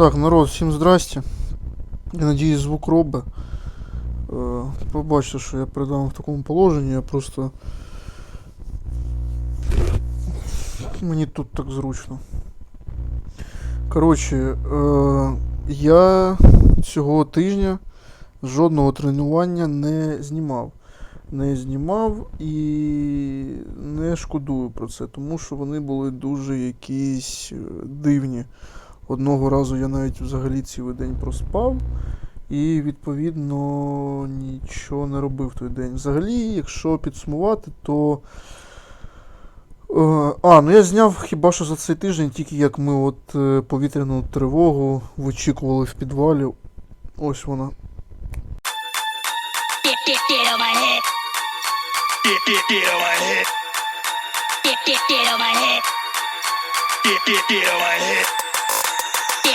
Так, народ, всім здрасте. Я надіюсь, звук робить. Е, Пробачте, що я передам в такому положенні, я просто. Мені тут так зручно. Коротше, е, я цього тижня жодного тренування не знімав. Не знімав і не шкодую про це, тому що вони були дуже якісь е, дивні. Одного разу я навіть взагалі цілий день проспав і, відповідно, нічого не робив той день. Взагалі, якщо підсумувати, то. Е, А, ну я зняв хіба що за цей тиждень, тільки як ми от е, повітряну тривогу вичікували в підвалі. Ось вона. Get, get, get on my head. Get, get, get on my head.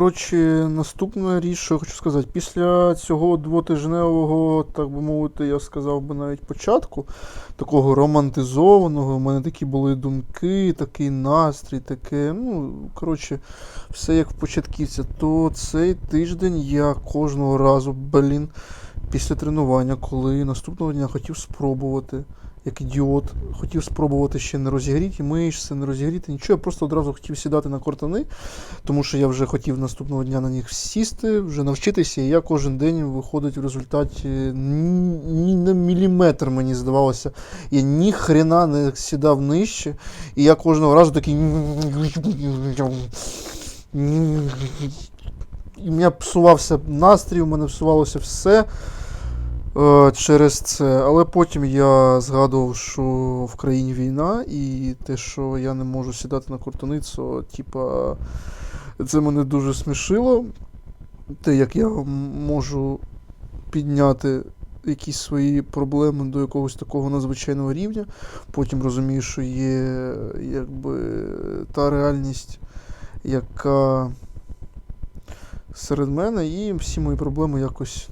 Коротше, наступна річ, що я хочу сказати, після цього двотижневого, так би мовити, я сказав би навіть початку, такого романтизованого, у мене такі були думки, такий настрій, таке, ну, коротше, все як в початківця, то цей тиждень я кожного разу, блін, після тренування, коли наступного дня хотів спробувати. Як ідіот, хотів спробувати ще не розігріти мишці, не розігріти нічого. Я просто одразу хотів сідати на кортани, тому що я вже хотів наступного дня на них сісти, вже навчитися, і я кожен день виходить в результаті ні на міліметр, мені здавалося. Я ні хрена не сідав нижче, і я кожного разу такий. І мене псувався настрій, у мене псувалося все через це. Але потім я згадував, що в країні війна, і те, що я не можу сідати на кортани, це, типа, це мене дуже смішило. Те, як я можу підняти якісь свої проблеми до якогось такого надзвичайного рівня. Потім розумію, що є якби та реальність, яка серед мене, і всі мої проблеми якось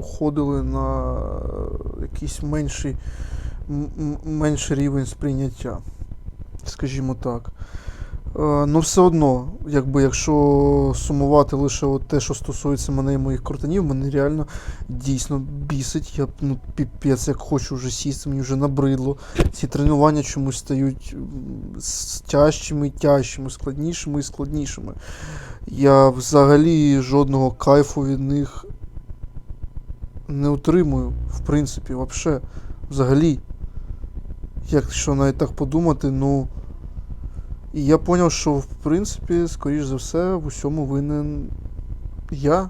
уходили на якийсь менший, менший рівень сприйняття, скажімо так. Е, Ну, все одно, якби якщо сумувати лише от те, що стосується мене і моїх кортанів, мене реально дійсно бісить. Я ну, піпець, як хочу вже сісти, мені вже набридло. Ці тренування чомусь стають тяжчими і тяжчими, складнішими і складнішими. Я взагалі жодного кайфу від них не отримую, в принципі, вообще. Взагалі. Якщо навіть так подумати, ну. І я зрозумів, що в принципі, скоріш за все, в усьому винен я.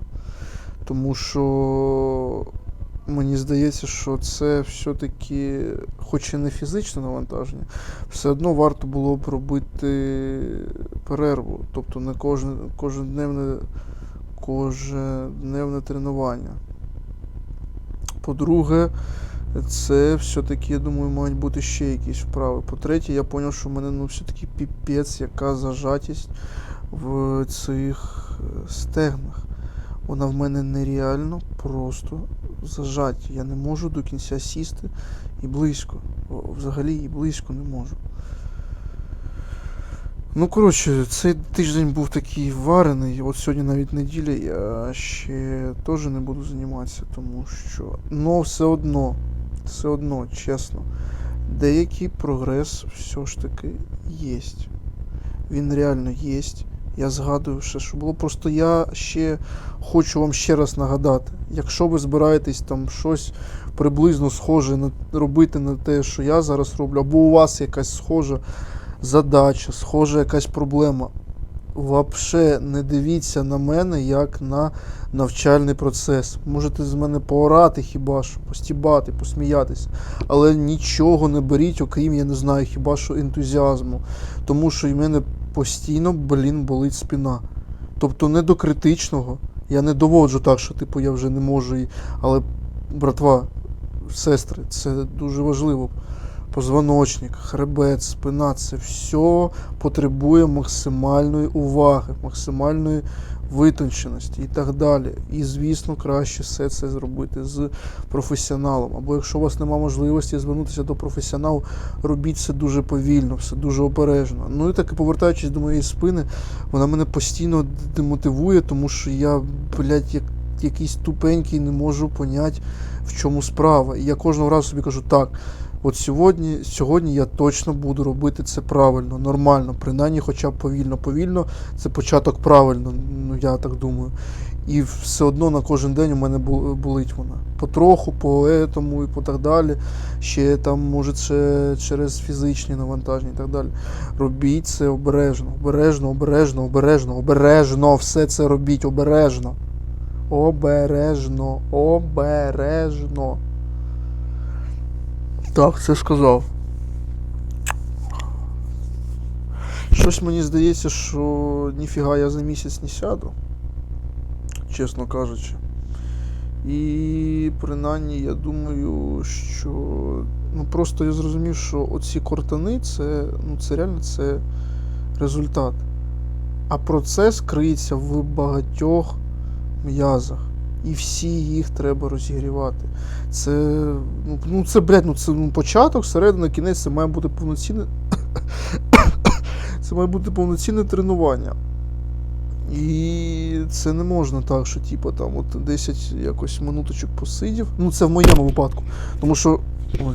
Тому що мені здається, що це все-таки, хоч і не фізичне навантаження, все одно варто було б робити перерву. Тобто не кожне, кожнодневне, кожнодневне тренування. По-друге, це все-таки, я думаю, мають бути ще якісь вправи. По-третє, я зрозумів, що в мене ну, все-таки піпець, яка зажатість в цих е, стегнах. Вона в мене нереально просто зажаті. Я не можу до кінця сісти і близько. Взагалі і близько не можу. Ну, коротше, цей тиждень був такий варений. От сьогодні навіть неділя, я ще теж не буду займатися, тому що. Ну, все одно, все одно, чесно, деякий прогрес все ж таки є. Він реально є. Я згадую ще, що було. Просто я ще хочу вам ще раз нагадати, якщо ви збираєтесь там щось приблизно схоже на, робити на те, що я зараз роблю, або у вас якась схожа задача, схожа якась проблема. Вообще не дивіться на мене як на навчальний процес. Можете з мене поорати хіба що, постібати, посміятися. Але нічого не беріть, окрім, я не знаю, хіба що ентузіазму. Тому що в мене постійно, блін, болить спина. Тобто не до критичного. Я не доводжу так, що типу я вже не можу. Але, братва, сестри, це дуже важливо. Позвоночник, хребет, спина це все потребує максимальної уваги, максимальної витонченості і так далі. І, звісно, краще все це зробити з професіоналом. Або якщо у вас немає можливості звернутися до професіоналу, робіть це дуже повільно, все дуже обережно. Ну і так повертаючись до моєї спини, вона мене постійно демотивує, тому що я, блядь, як якийсь тупенький, не можу поняти, в чому справа. І я кожного разу собі кажу, так, от сьогодні, сьогодні я точно буду робити це правильно, нормально, принаймні, хоча б повільно. Повільно це початок правильно, ну я так думаю. І все одно на кожен день у мене болить вона. Потроху, по етому і по так далі. Ще там, може, це через фізичні навантаження і так далі. Робіть це обережно, обережно, обережно, обережно, обережно. Все це робіть обережно. Обережно, обережно. Так, це сказав. Щось мені здається, що ніфіга я за місяць не сяду, чесно кажучи. І принаймні я думаю, що ну просто я зрозумів, що оці кортани це, ну, це реально це результат. А процес криється в багатьох м'язах. І всі їх треба розігрівати. Це, ну, ну це, блядь, ну це ну, початок, середина, кінець, це має бути повноцінне. це має бути повноцінне тренування. І це не можна так, що типу там от 10 якось минуточок посидів. Ну, це в моєму випадку. Тому що. Ой.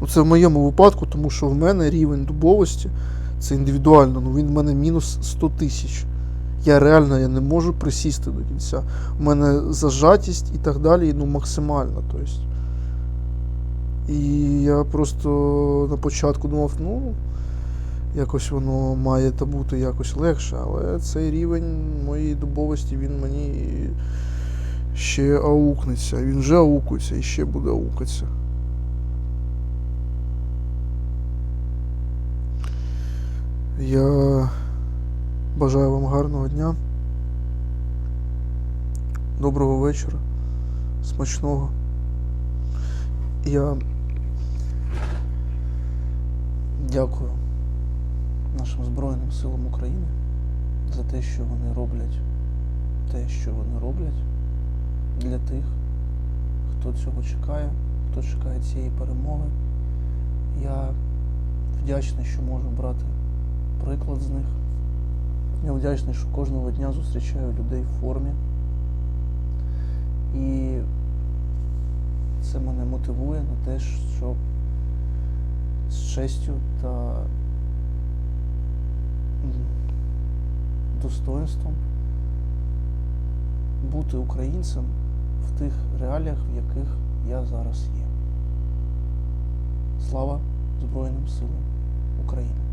Ну, це в моєму випадку, тому що в мене рівень дубовості це індивідуально, ну він в мене мінус 100 тисяч. Я реально я не можу присісти до кінця. У мене зажатість і так далі, ну, максимально. Тобто. І я просто на початку думав, ну, якось воно має та бути якось легше, але цей рівень моєї дубовості він мені ще аукнеться. Він вже аукується і ще буде аукатися. Я бажаю вам гарного дня. Доброго вечора. Смачного. Я дякую нашим Збройним силам України за те, що вони роблять те, що вони роблять для тих, хто цього чекає, хто чекає цієї перемоги. Я вдячний, що можу брати приклад з них. Я вдячний, що кожного дня зустрічаю людей в формі. І це мене мотивує на те, щоб з честю та достоинством бути українцем в тих реаліях, в яких я зараз є. Слава Збройним силам України!